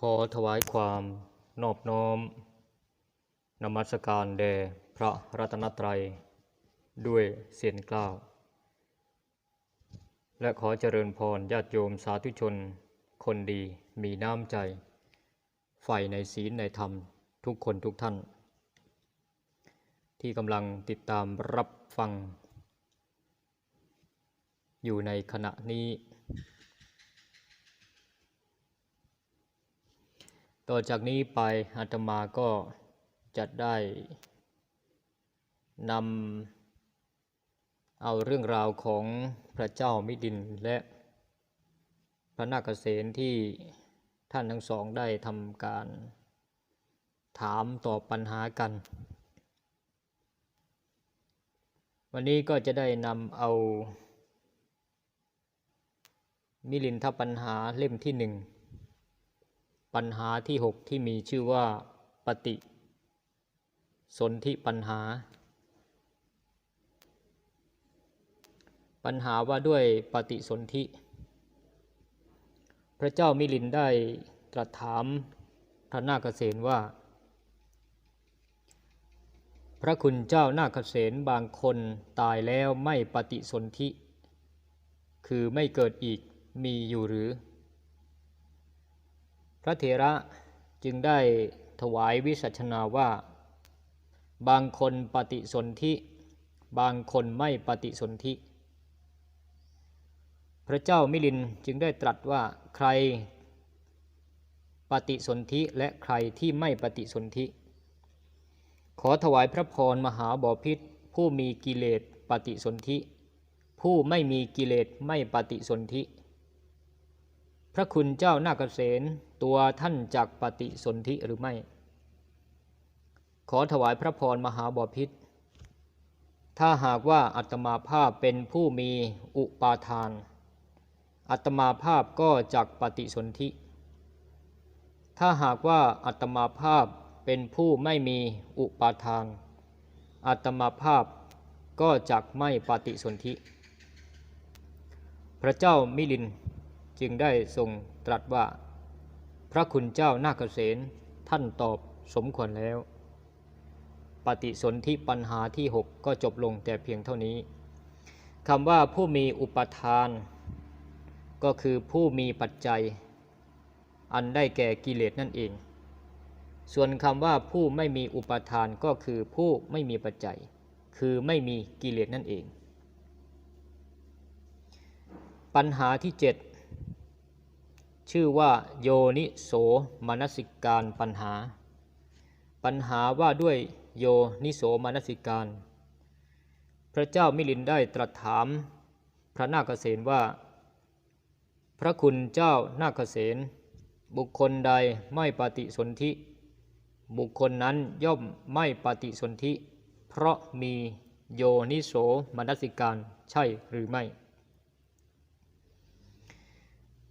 ขอถวายความนอบน้อม นมัสการแด่พระรัตนตรัย ด้วยเสียงกล้าว และขอเจริญพรญาติโยมสาธุชน คนดีมีน้ำใจใฝ่ในศีลในธรรมทุกคนทุกท่าน ที่กำลังติดตามรับฟัง อยู่ในขณะนี้ ต่อจากนี้ไปอาตมาก็จะได้นำเอาเรื่องราวของพระเจ้ามิดินและพระนาคเษนที่ท่านทั้งสองได้ทำการถามตอบปัญหากัน วันนี้ก็จะได้นำเอามิลินทปัญหาเล่มที่หนึ่ง ปัญหาที่หกที่มีชื่อว่าปฏิ สนธิปัญหา ปัญหาว่าด้วยปฏิสนธิ พระเจ้ามิลินได้ตรัสถามพระนาคเษนว่า พระคุณเจ้านาคเษนบางคนตายแล้วไม่ปฏิสนธิ คือไม่เกิดอีกมีอยู่หรือ ระเถระจึงได้ถวายวิสัชนาว่า บางคนปฏิสนธิบางคนไม่ปฏิสนธิ พระเจ้ามิลินจึงได้ตรัสว่าใครปฏิสนธิและใครที่ไม่ปฏิสนธิ ขอถวายพระพรมหาบอพิษผู้มีกิเลสปฏิสนธิ ผู้ไม่มีกิเลสไม่ปฏิสนธิ พระคุณเจ้านาคเษนตัวท่านจักปฏิสนธิหรือไม่ ขอถวายพระพรมหาบอพิษ ถ้าหากว่าอัตมาภาพเป็นผู้มีอุปาทาน อัตมาภาพก็จักปฏิสนธิ ถ้าหากว่าอัตมาภาพเป็นผู้ไม่มีอุปาทาน อัตมาภาพก็จักไม่ปฏิสนธิ พระเจ้ามิลิน จึงได้ทรงตรัสว่า พระคุณเจ้านาคเษนท่านตอบสมควรแล้ว ปฏิสนธิปัญหาที่ 6 ก็จบลงแต่เพียงเท่านี้คำว่าผู้มีอุปทาน ก็คือผู้มีปัจจัย อันได้แก่กิเลสนั่นเอง ส่วนคำว่าผู้ไม่มีอุปทานก็คือผู้ไม่มีปัจจัย คือไม่มีกิเลสนั่นเอง ปัญหาที่ 7 ชื่อว่าโยนิโสมนสิการปัญหา ปัญหาว่าด้วยโยนิโสมนสิการ พระเจ้ามิลินได้ตรัสถามพระนาคเษนว่า พระคุณเจ้านาคเษนบุคคลใดไม่ปฏิสนธิ บุคคลนั้นย่อมไม่ปฏิสนธิ เพราะมีโยนิโสมนสิการใช่หรือไม่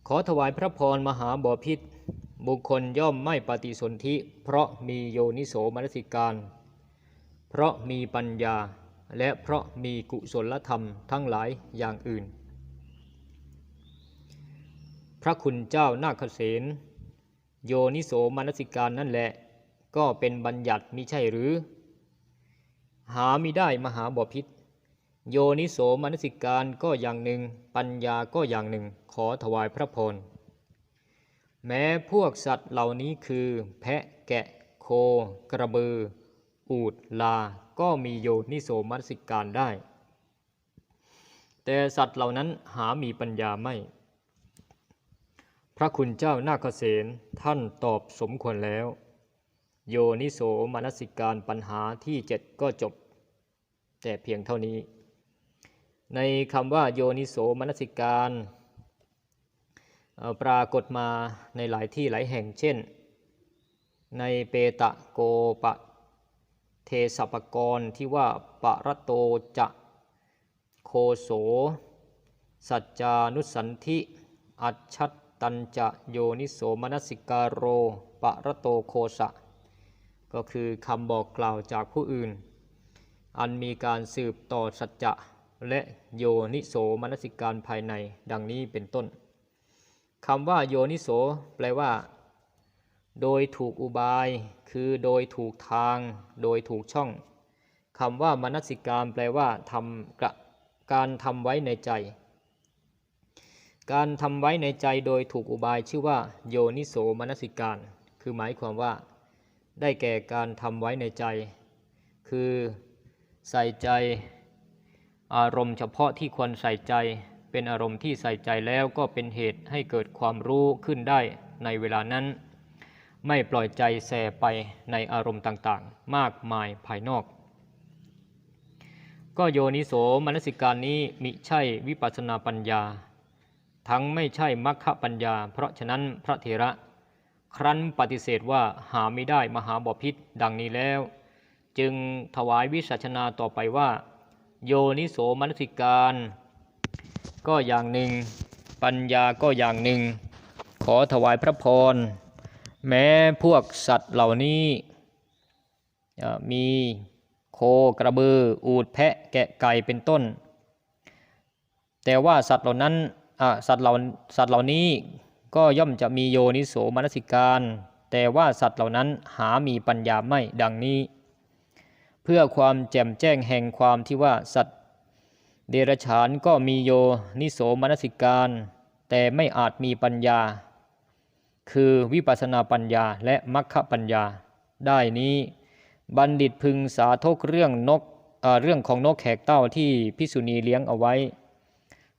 ขอถวายพระพรมหาบอพิษบุคคลย่อมไม่ปฏิสนธิเพราะมีโยนิโสมนสิการ เพราะมีปัญญาและเพราะมีกุศลธรรมทั้งหลายอย่างอื่น พระคุณเจ้านาคเษนโยนิโสมนสิการนั่นแหละ ก็เป็นบัญญัติมิใช่หรือ หาไมิได้มหาบพิษ โยนิโสมนสิการก็อย่างหนึ่ง ปัญญาก็อย่างหนึ่ง ขอถวายพระพร แม้พวกสัตว์เหล่านี้คือ แพะแกะ โค กระบือ อูดลา ก็มีโยนิโสมนสิการได้ แต่สัตว์เหล่านั้นหามีปัญญาไม่ พระคุณเจ้านาคเษนท่านตอบสมควรแล้ว โยนิโสมนสิการปัญหาที่เจ็ดก็จบ แต่เพียงเท่านี้ ในคำว่าโยนิโสมนสิการปรากฏมาในหลายที่หลายแห่งเช่น ในเปตะโกปะเทสปกรณ์ที่ว่าปะระโตจะโคโส สัจจานุสันธิ อัจฉัตตัญจะโยนิโสมนสิการโร ปะระโตโคสะ ก็คือคำบอกกล่าวจากผู้อื่น อันมีการสืบต่อสัจจะ และโยนิโสมนสิการภายในดังนี้เป็นต้นคำว่าโยนิโสแปลว่า โดยถูกอุบาย คือโดยถูกทาง โดยถูกช่องคำว่ามนสิการแปลว่าทำกระการทำไว้ในใจ การทำไว้ในใจโดยถูกอุบายชื่อว่า โยนิโสมนสิการ คือหมายความว่า ได้แก่การทำไว้ในใจ คือใส่ใจ อารมณ์เฉพาะที่ควรใส่ใจ เป็นอารมณ์ที่ใส่ใจแล้วก็เป็นเหตุให้เกิดความรู้ขึ้นได้ในเวลานั้น ไม่ปล่อยใจแส่ไปในอารมณ์ต่างๆ มากมายภายนอก ก็โยนิโสมนสิการนี้มิใช่วิปัสสนาปัญญา ทั้งไม่ใช่มัคคปัญญา เพราะฉะนั้นพระเถระ ครั้นปฏิเสธว่าหาไม่ได้มหาบพิษดังนี้แล้ว จึงถวายวิสัชนาต่อไปว่า โยนิโสมนสิการ ก็อย่างหนึ่ง ปัญญาก็อย่างหนึ่ง ขอถวายพระพร แม้พวกสัตว์เหล่านี้มีโคกระบือ อูดแพะแกะไก่เป็นต้น แต่ว่าสัตว์เหล่านั้นสัตว์เหล่าสัตว์เหล่านี้ก็ย่อมจะมีโยนิโสมนสิการ แต่ว่าสัตว์เหล่านั้นหามีปัญญาไม่ดังนี้ เพื่อความแจ่มแจ้งแห่งความที่ว่าสัตว์ เดรัจฉานก็มีโยนิโสมนสิการ แต่ไม่อาจมีปัญญา คือวิปัสสนาปัญญาและมัคคปัญญา ได้นี้บัณฑิตพึงสาธกเรื่องนกเรื่องของนกแขกเต้าที่พิสุณีเลี้ยงเอาไว้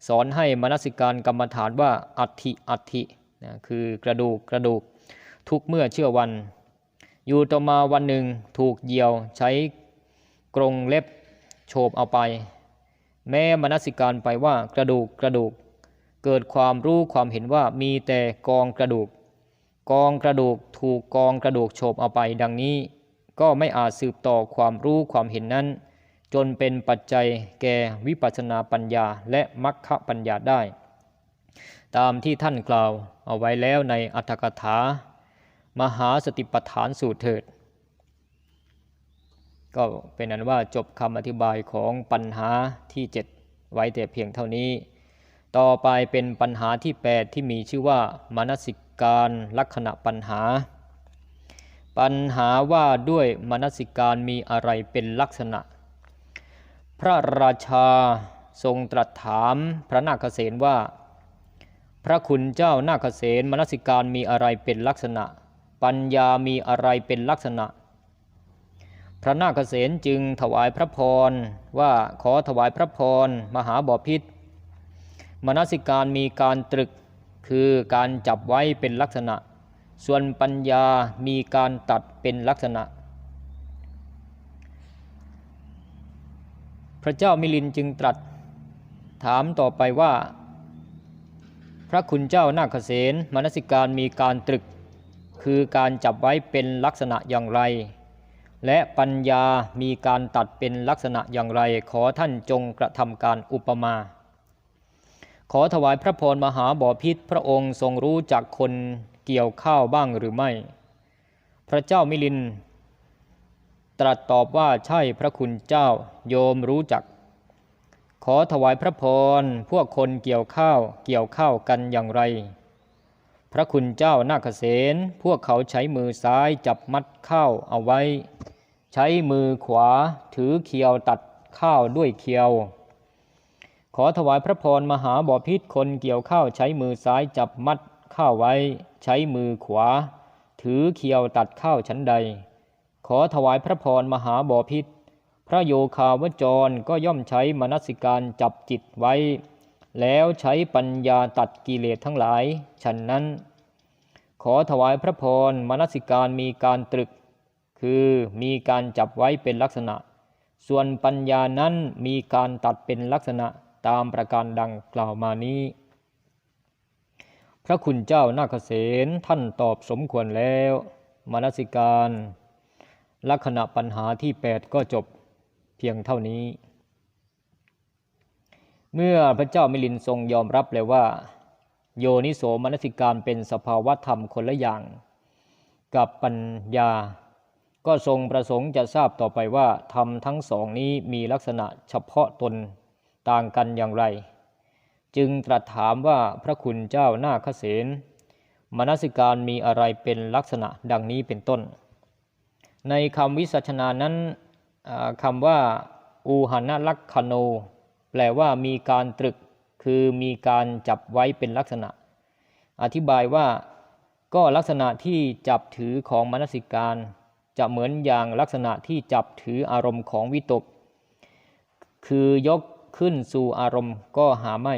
สอนให้มนสิการกรรมฐานว่าอัฐิอัฐินะคือกระดูกกระดูกทุกเมื่อเชื่อวัน อยู่ต่อมาวันหนึ่งถูกเหยี่ยวใช้ กรงเล็บโฉบเอาไป แม้มนสิการไปว่ากระดูกกระดูก เกิดความรู้ความเห็นว่ามีแต่กองกระดูก กองกระดูกถูกกองกระดูกโฉบเอาไปดังนี้ ก็ไม่อาจสืบต่อความรู้ความเห็นนั้น จนเป็นปัจจัยแก่วิปัสสนาปัญญาและมัคคปัญญาได้ ตามที่ท่านกล่าวเอาไว้แล้วในอัตถกถา มหาสติปัฏฐานสูตรเถิด ก็เป็นนั้นว่าจบคำอธิบายของปัญหาที่ 7 ไว้แต่เพียงเท่านี้ ต่อไปเป็นปัญหาที่ 8 ที่มีชื่อว่ามนสิการลักษณะปัญหา ปัญหาว่าด้วยมนสิการมีอะไรเป็นลักษณะ พระราชาทรงตรัสถามพระนาคเษนว่า พระคุณเจ้านาคเษนมนสิการมีอะไรเป็นลักษณะ ปัญญามีอะไรเป็นลักษณะ ระนาคเษนจึงถวายพระพรว่าขอถวายพระพรมหาบอพิษมนสิการมีการตรึกคือการจับไว้เป็นลักษณะ ส่วนปัญญามีการตัดเป็นลักษณะ พระเจ้ามิลินจึงตรัส ถามต่อไปว่า พระคุณเจ้านาคเษนมนสิการมีการตรึก คือการจับไว้เป็นลักษณะอย่างไร และปัญญามีการตัดเป็นลักษณะอย่างไร ขอท่านจงกระทำการอุปมา ขอถวายพระพรมหาบอพิษพระองค์ทรงรู้จักคนเกี่ยวข้าวบ้างหรือไม่ พระเจ้ามิลิน ตรัสตอบว่าใช่พระคุณเจ้าโยมรู้จัก ขอถวายพระพรพวกคนเกี่ยวข้าวเกี่ยวข้าวกันอย่างไร พระคุณเจ้านาคเษนพวกเขาใช้มือซ้ายจับมัดข้าวเอาไว้ ใช้มือขวาถือเคียวตัดข้าวด้วยเคียว ขอถวายพระพรมหาบอพิษคนเกี่ยวข้าวใช้มือซ้ายจับมัดข้าวไว้ ใช้มือขวา ถือเคียวตัดข้าวชั้นใด ขอถวายพระพรมหาบอพิษพระโยคาวจรก็ย่อมใช้มนสิการจับจิตไว้ แล้วใช้ปัญญาตัดกิเลสทั้งหลาย ฉันนั้น ขอถวายพระพรมนสิการมีการตรึก คือมีการจับไว้เป็นลักษณะ ส่วนปัญญานั้นมีการตัดเป็นลักษณะตามประการดังกล่าวมานี้ พระคุณเจ้านาคเษนท่านตอบสมควรแล้วมนสิการ ลักษณะปัญหาที่ 8 ก็จบเพียงเท่านี้ เมื่อพระเจ้ามิลินทรงยอมรับเลยว่า โยนิโสมนสิการเป็นสภาวะธรรมคนละอย่าง กับปัญญา ก็ทรงประสงค์จะทราบต่อไปว่าธรรมทั้งสองนี้มีลักษณะเฉพาะตนต่างกันอย่างไร จึงตรัสถามว่าพระคุณเจ้านาคเษนมนสิการมีอะไรเป็นลักษณะดังนี้เป็นต้น ในคำวิสัชนานั้นคำว่าอูหนลักขโน แปลว่ามีการตรึก คือมีการจับไว้เป็นลักษณะ อธิบายว่าก็ลักษณะที่จับถือของมนสิการ จะเหมือนอย่างลักษณะที่จับถืออารมณ์ของวิตก คือยกขึ้นสู่อารมณ์ก็หาไม่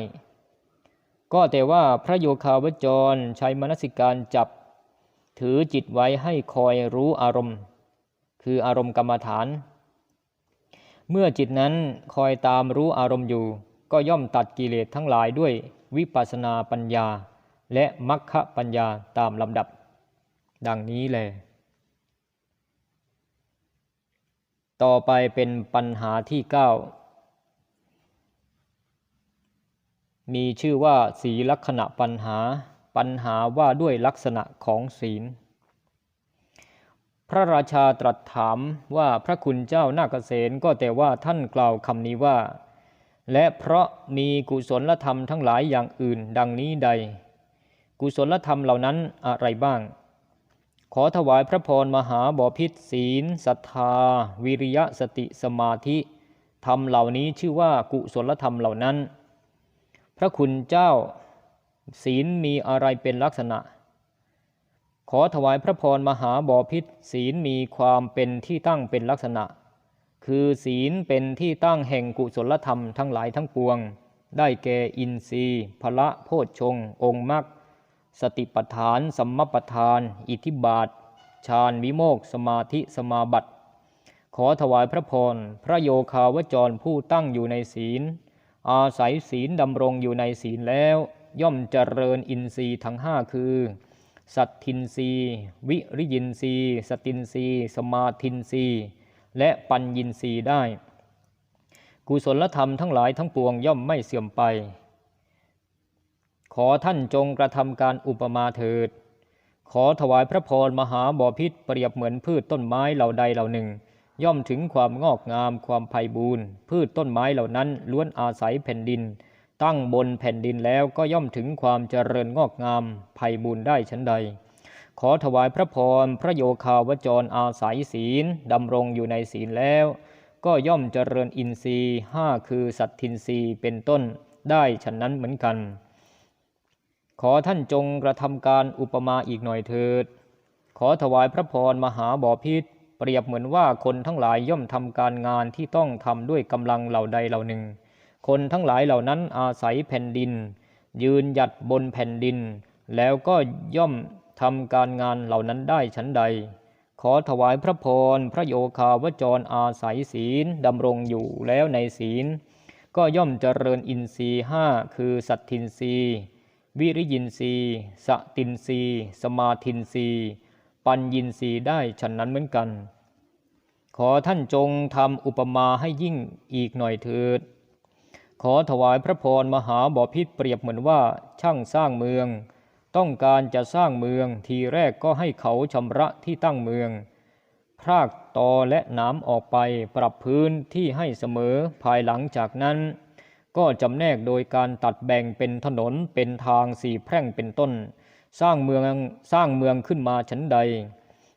ก็แต่ว่าพระโยคาวจรใช้มนสิการจับ ถือจิตไว้ให้คอยรู้อารมณ์ คืออารมณ์กรรมฐาน เมื่อจิตนั้นคอยตามรู้อารมณ์อยู่ ก็ย่อมตัดกิเลสทั้งหลายด้วยวิปัสสนาปัญญา และมัคคปัญญาตามลำดับ ดังนี้แล ต่อไปเป็นปัญหาที่ 9 มีชื่อว่าสีลักษณะปัญหา ปัญหาว่าด้วยลักษณะของศีล พระราชาตรัสถามว่าพระคุณเจ้านาคเษนก็แต่ว่าท่านกล่าวคำนี้ว่า และเพราะมีกุศลธรรมทั้งหลายอย่างอื่นดังนี้ใด กุศลธรรมเหล่านั้นอะไรบ้าง ขอถวายพระพรมหาบอพิษศีลศรัทธา วิริยะสติสมาธิธรรมเหล่านี้ชื่อว่ากุศลธรรมเหล่านั้น พระคุณเจ้าศีลมีอะไรเป็นลักษณะ ขอถวายพระพรมหาบอพิษศีลมีความเป็นที่ตั้งเป็นลักษณะ คือศีลเป็นที่ตั้งแห่งกุศลธรรมทั้งหลายทั้งปวง ได้แก่อินทรีย์พละโพชฌงค์องค์มรรค สติปัฏฐาน สัมมปัฏฐาน อิทิบาท ฌานวิโมก สมาธิสมาบัติ ขอถวายพระพร พระโยคาวจรผู้ตั้งอยู่ในศีล อาศัยศีลดำรงอยู่ในศีลแล้ว ย่อมเจริญอินทรีย์ทั้งห้าคือ สัตทินรีวิริยินรีสตินรีสมาทินรีและปัญญินรีได้ กุศลธรรมทั้งหลายทั้งปวงย่อมไม่เสื่อมไป ขอท่านจงกระทำการอุปมาเถิด ขอถวายพระพรมหาบอพิษเปรียบเหมือนพืชต้นไม้เหล่าใดเหล่าหนึ่ง ย่อมถึงความงอกงามความไพ่บูรณ์พืชต้นไม้เหล่านั้นล้วนอาศัยแผ่นดิน ตั้งบนแผ่นดินแล้วก็ย่อมถึงความเจริญงอกงามไพ่บูรณ์ได้ฉันใด ขอถวายพระพรพระโยคาวจรอาศัยศีลดำรงอยู่ในศีลแล้ว ก็ย่อมเจริญอินทรีย์ห้าคือสัตทินทรีย์เป็นต้นได้ฉันนั้นเหมือนกัน ขอท่านจงกระทำการอุปมาอีกหน่อยเถิด ขอถวายพระพรมหาบอพิษเปรียบเหมือนว่าคนทั้งหลายย่อมทำการงานที่ต้องทำด้วยกำลังเหล่าใดเหล่าหนึ่ง คนทั้งหลายเหล่านั้นอาศัยแผ่นดิน ยืนหยัดบนแผ่นดิน แล้วก็ย่อมทำการงานเหล่านั้นได้ฉันใด ขอถวายพระพรพระโยคาวจรอาศัยศีลดำรงอยู่แล้วในศีล ก็ย่อมเจริญอินทรีห้าคือสัตทินทรีย์ วิริยินทรีย์สตินทรีย์สมาทินทรีย์ปัญญินทรีย์ได้ฉันนั้นเหมือนกัน ขอท่านจงทำอุปมาให้ยิ่งอีกหน่อยเถิด ขอถวายพระพรมหาบอพิษเปรียบเหมือนว่าช่างสร้างเมือง ต้องการจะสร้างเมืองทีแรกก็ให้เขาชำระที่ตั้งเมือง พรากตอและน้ำออกไปปรับพื้นที่ให้เสมอภายหลังจากนั้น ก็จำแนกโดยการตัดแบ่งเป็นถนนเป็นทางสี่แพร่งเป็นต้น สร้างเมืองสร้างเมืองขึ้นมาฉันใด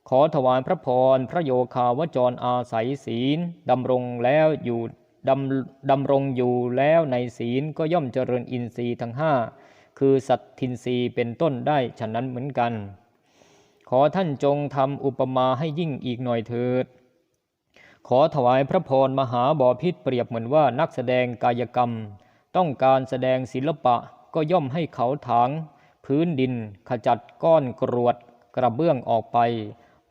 ขอถวายพระพรพระโยคาวจรอาศัยศีลดำรงแล้วอยู่ดำดำรงอยู่แล้วในศีลก็ย่อมเจริญอินทรีย์ทั้งห้าคือสัตทินรีย์เป็นต้นได้ฉะนั้นเหมือนกัน ขอท่านจงทำอุปมาให้ยิ่งอีกหน่อยเถิด ขอถวายพระพรมหาบอพิษเปรียบเหมือนว่านักแสดงกายกรรม ต้องการแสดงศิลปะก็ย่อมให้เขาถาง พื้นดินขจัดก้อนกรวด กระเบื้องออกไป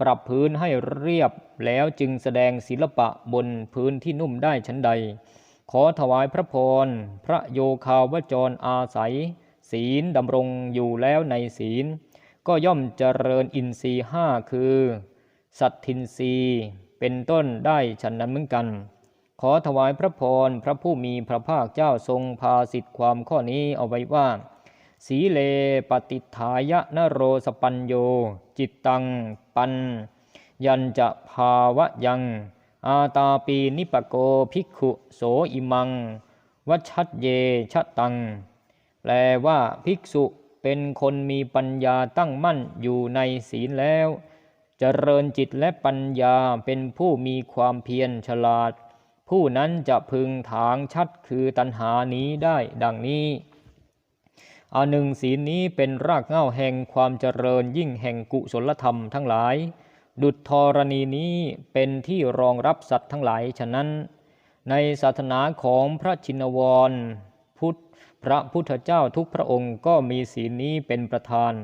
ปรับพื้นให้เรียบแล้วจึงแสดงศิลปะบนพื้นที่นุ่มได้ชั้นใด ขอถวายพระพรพระโยคาวจรอาศัย ศีลดำรงอยู่แล้วในศีล ก็ย่อมเจริญอินทรีห้าคือ สัตทินรี เป็นต้นได้ฉันนั้นเหมือนกัน ขอถวายพระพรพระผู้มีพระภาคเจ้าทรงพาสิทธิความข้อนี้เอาไว้ว่า สีเลปฏิฐายะนโรสปัญโย จิตตังปัน ยันจะภาวะยัง อาตาปีนิปโกภิกขุโสอิมัง วัชชัดเยชะตัง แปลว่าภิกษุเป็นคนมีปัญญาตั้งมั่นอยู่ในศีลแล้ว เจริญจิตและปัญญาเป็นผู้มีความเพียรฉลาด ผู้นั้นจะพึงถางชัดคือตัณหานี้ได้ดังนี้อันหนึ่งศีลนี้เป็นรากเหง้าแห่งความเจริญยิ่งแห่งกุศลธรรมทั้งหลาย ดุจธรณีนี้เป็นที่รองรับสัตว์ทั้งหลายฉะนั้น ในศาสนาของพระชินวรพุทธพระพุทธเจ้าทุกพระองค์ก็มีศีลนี้เป็นประธาน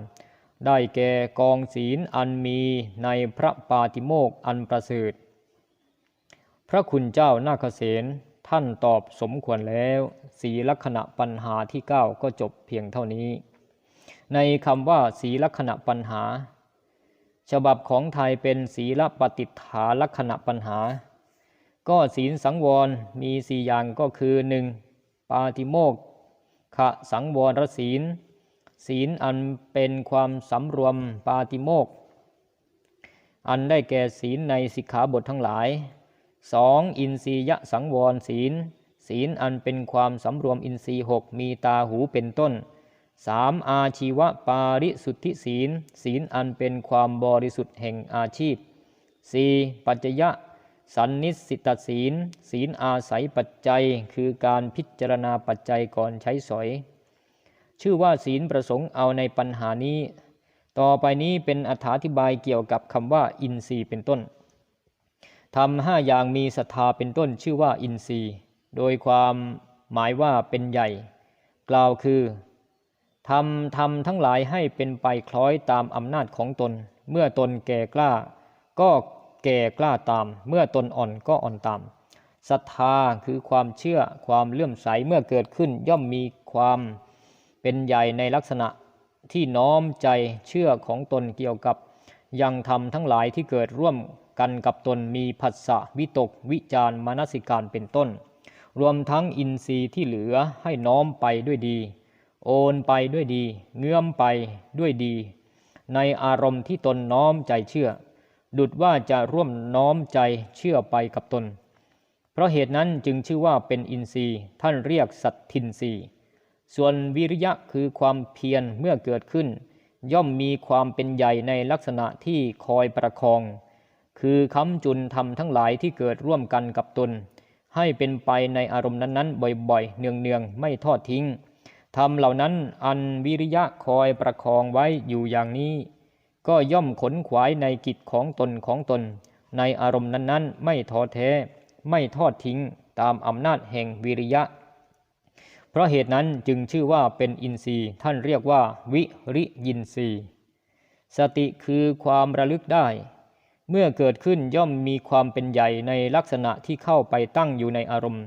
ได้แก่กองศีลอันมีในพระปาติโมกอันประเสริฐ พระคุณเจ้านาคเสนท่านตอบสมควรแล้ว สีลักษณะปัญหาที่ 9 ก็จบเพียงเท่านี้ ในคำว่าสีลักษณะปัญหา ฉบับของไทยเป็นศีลปฏิฐาลักษณะปัญหา ก็ศีลสังวรมีสี่อย่างก็คือ 1. ปาติโมกขะสังวรศีล ศีลอันเป็นความสำรวมปาติโมก อันได้แก่ศีลในสิกขาบททั้งหลาย 2. อินทรียสังวรศีล ศีลอันเป็นความสำรวมอินทรีย์หกมีตาหูเป็นต้น 3. อาชีวปาริสุทธิศีล ศีลอันเป็นความบริสุทธิ์แห่งอาชีพ 4. ปัจจยะสันนิสิตศีล ศีลอาศัยปัจจัย คือการพิจารณาปัจจัยก่อนใช้สอย ชื่อว่าศีลประสงค์เอาในปัญหานี้ ต่อไปนี้เป็นอธิบายเกี่ยวกับคำว่า อินทรีย์เป็นต้นทำห้าอย่างมีศรัทธาเป็นต้นชื่อว่าอินทรีย์ โดยความหมายว่าเป็นใหญ่ กล่าวคือทำทำทั้งหลายให้เป็นไปคล้อยตามอำนาจของตน เมื่อตนแก่กล้า ก็แก่กล้าตาม เมื่อตนอ่อนก็อ่อนตามศรัทธาคือความเชื่อความเลื่อมใสเมื่อเกิดขึ้นย่อมมีความ เป็นใหญ่ในลักษณะที่น้อมใจเชื่อของตนเกี่ยวกับ ยังธรรมทั้งหลายที่เกิดร่วมกันกับตนมีผัสสะวิตก วิจารมานสิการเป็นต้น รวมทั้งอินทรีย์ที่เหลือให้น้อมไปด้วยดี โอนไปด้วยดี เงื่อมไปด้วยดี ในอารมณ์ที่ตนน้อมใจเชื่อ ดุดว่าจะร่วมน้อมใจเชื่อไปกับตน เพราะเหตุนั้นจึงชื่อว่าเป็นอินทรีย์ท่านเรียกสัตทินทรีย์ ส่วนวิริยะคือความเพียรเมื่อเกิดขึ้น ย่อมมีความเป็นใหญ่ในลักษณะที่คอยประคอง คือคำจุนทำทั้งหลายที่เกิดร่วมกันกับตน ให้เป็นไปในอารมณ์นั้นๆ บ่อยๆ เนืองๆ ไม่ทอดทิ้งทำเหล่านั้นอันวิริยะคอยประคองไว้อยู่อย่างนี้ ก็ย่อมขนขวายในกิจของตนของตน ในอารมณ์นั้นๆ ไม่ท้อแท้ ไม่ทอดทิ้งตามอำนาจแห่งวิริยะ ราะเหตุนั้นจึงชื่อว่าเป็นอินทรีย์ ท่านเรียกว่า วิริยินทรีย์ สติคือความระลึกได้ เมื่อเกิดขึ้นย่อมมีความเป็นใหญ่ในลักษณะที่เข้าไปตั้งอยู่ในอารมณ์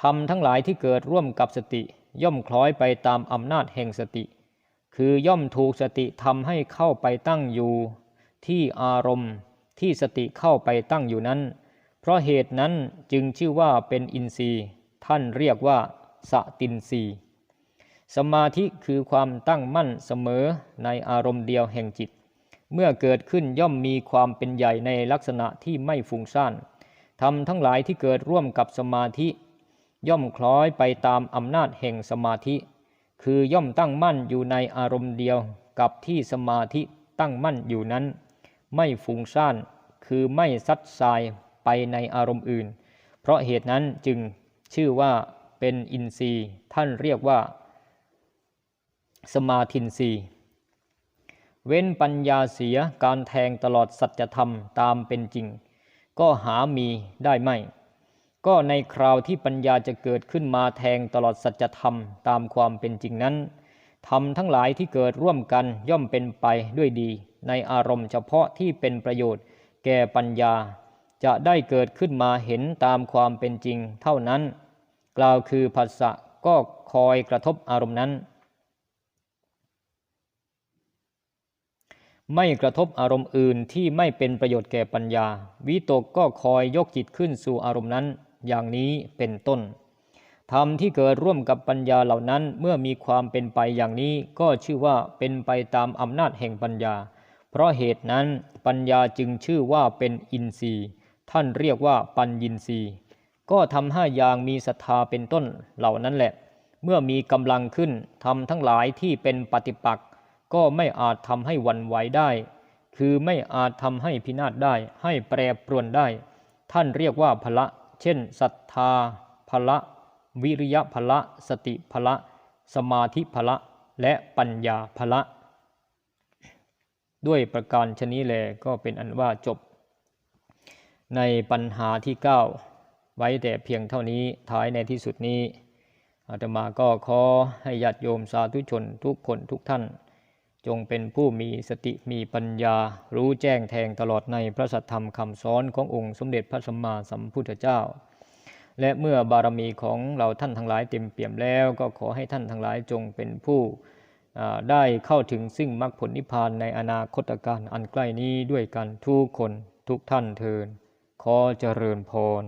ทำทั้งหลายที่เกิดร่วมกับสติ ย่อมคล้อยไปตามอำนาจแห่งสติ คือย่อมถูกสติทำให้เข้าไปตั้งอยู่ ที่อารมณ์ที่สติเข้าไปตั้งอยู่นั้น เพราะเหตุนั้นจึงชื่อว่าเป็นอินทรีย์ ท่านเรียกว่าสตินทรีสมาธิคือความตั้งมั่นเสมอในอารมณ์เดียวแห่งจิต เมื่อเกิดขึ้นย่อมมีความเป็นใหญ่ในลักษณะที่ไม่ฟุ้งซ่านทำทั้งหลายที่เกิดร่วมกับสมาธิ ย่อมคล้อยไปตามอำนาจแห่งสมาธิ คือย่อมตั้งมั่นอยู่ในอารมณ์เดียวกับที่สมาธิตั้งมั่นอยู่นั้น ไม่ฟุ้งซ่านคือไม่ซัดสายไปในอารมณ์อื่น เพราะเหตุนั้นจึง ชื่อว่าเป็นอินทรีย์ท่านเรียกว่า สมาธินทรีย์เว้นปัญญาเสียการแทงตลอดสัจธรรมตามเป็นจริง ก็หามีได้ไม่ ก็ในคราวที่ปัญญาจะเกิดขึ้นมาแทงตลอดสัจธรรมตามความเป็นจริงนั้นธรรมทั้งหลายที่เกิดร่วมกันย่อมเป็นไปด้วยดี ในอารมณ์เฉพาะที่เป็นประโยชน์ แก่ปัญญา จะได้เกิดขึ้นมาเห็นตามความเป็นจริงเท่านั้น กล่าวคือภาษะก็คอยกระทบอารมณ์นั้น ไม่กระทบอารมณ์อื่นที่ไม่เป็นประโยชน์แก่ปัญญา วิตกก็คอยยกจิตขึ้นสู่อารมณ์นั้น อย่างนี้เป็นต้นธรรมที่เกิดร่วมกับปัญญาเหล่านั้นเมื่อมีความเป็นไปอย่างนี้ก็ชื่อว่าเป็นไปตามอำนาจแห่งปัญญา เพราะเหตุนั้นปัญญาจึงชื่อว่าเป็นอินทรีย์ ท่านเรียกว่าปัญญินทรีย์ก็ทำห้าอย่างมีศรัทธาเป็นต้นเหล่านั้นแหละ เมื่อมีกำลังขึ้นทำทั้งหลายที่เป็นปฏิปักษ์ก็ไม่อาจทำให้วันไหวได้ คือไม่อาจทำให้พินาศได้ ให้แปรปรวนได้ ท่านเรียกว่าพละ เช่นศรัทธาพละ วิริยะพละ สติพละ สมาธิพละ และปัญญาพละ ด้วยประการชนี้แลก็เป็นอันว่าจบ ในปัญหาที่ 9 ไว้แต่เพียงเท่านี้ท้ายในที่สุดนี้อาตมาก็ขอให้ญาติโยมสาธุชนทุกคนทุกท่าน จงเป็นผู้มีสติมีปัญญา รู้แจ้งแทงตลอดในพระสัทธรรมคำสอนขององค์สมเด็จพระสัมมาสัมพุทธเจ้า และเมื่อบารมีของเราท่านทั้งหลายเต็มเปี่ยมแล้ว ก็ขอให้ท่านทั้งหลายจงเป็นผู้ได้เข้าถึงซึ่งมรรคผลนิพพานในอนาคตการอันใกล้นี้ด้วยกันทุกคนทุกท่านเทิน ขอเจริญพร